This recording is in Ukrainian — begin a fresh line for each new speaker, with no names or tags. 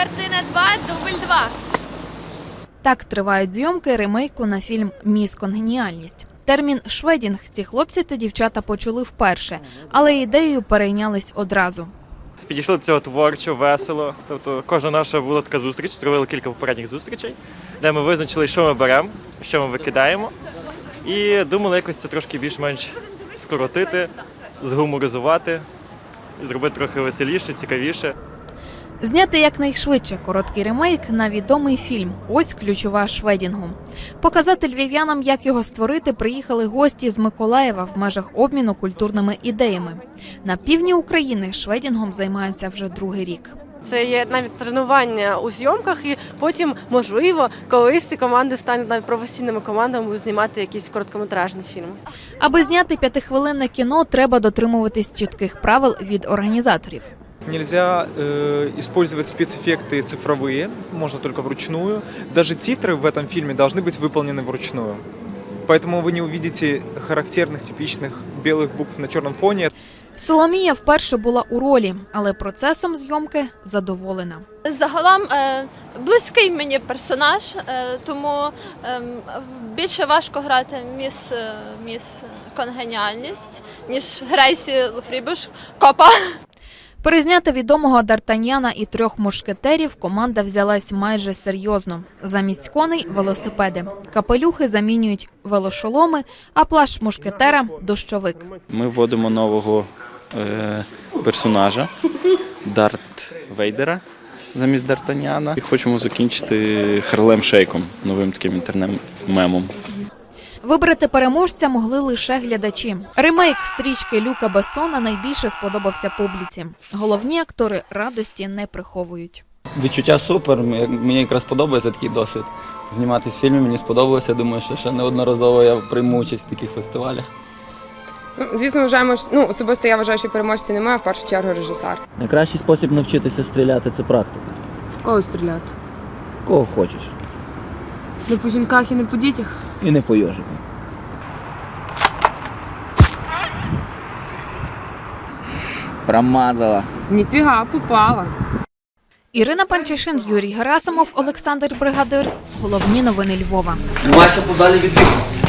Картина 2, дубль 2.
Так тривають зйомки ремейку на фільм Міс Конгеніальність. Термін шведінг ці хлопці та дівчата почули вперше, але ідеєю перейнялись одразу.
Підійшли до цього творчо, весело. Тобто кожна наша була така зустріч, зробили кілька попередніх зустрічей, де ми визначили, що ми беремо, що ми викидаємо. І думали якось це трошки більш-менш скоротити, згуморизувати, зробити трохи веселіше, цікавіше.
Зняти якнайшвидше короткий ремейк на відомий фільм. Ось ключова шведінгу. Показати львів'янам, як його створити, приїхали гості з Миколаєва в межах обміну культурними ідеями. На півдні України шведінгом займаються вже другий рік.
Це є навіть тренування у зйомках, і потім, можливо, колись ці команди стануть навіть професійними командами знімати якісь короткометражні фільми.
Аби зняти п'ятихвилинне кіно, треба дотримуватись чітких правил від організаторів.
Нельзя э, использовать спецэффекты цифровые, можно только вручную. Даже титры в этом фильме должны быть выполнены вручную. Поэтому вы не увидите характерных, типичных белых букв на черном фоне.
Соломія вперше була у ролі, але процесом зйомки задоволена.
Загалом е, близький мені персонаж, е, тому е, більше важко грати міс, е, міс конгеніальність, ніж Грейсі Луфрібуш Копа.
Перезняти відомого Д'Артаньяна і трьох мушкетерів команда взялась майже серйозно. Замість коней велосипеди. Капелюхи замінюють велошоломи, а плащ мушкетера дощовик.
Ми вводимо нового е, персонажа Дарт Вейдера замість Д'Артаняна. Хочемо закінчити Харлем Шейком, новим таким інтернет-мемом.
Вибрати переможця могли лише глядачі. Ремейк стрічки Люка Бессона найбільше сподобався публіці. Головні актори радості не приховують.
Відчуття супер. Мені якраз подобається такий досвід. Зніматися в фільмі мені сподобалося. Думаю, що ще неодноразово я прийму участь в таких фестивалях.
Ну, звісно, вважаємо, що ну особисто я вважаю, що переможці немає, а в першу чергу режисер.
Найкращий спосіб навчитися стріляти це практика.
Кого стріляти?
Кого хочеш.
Не по жінках і не по дітях.
І не по йожику. Промазала.
Ніфіга, попала.
Ірина Панчишин, Юрій Герасимов, Олександр Бригадир. Головні новини Львова.
Тримайся подалі від вікна.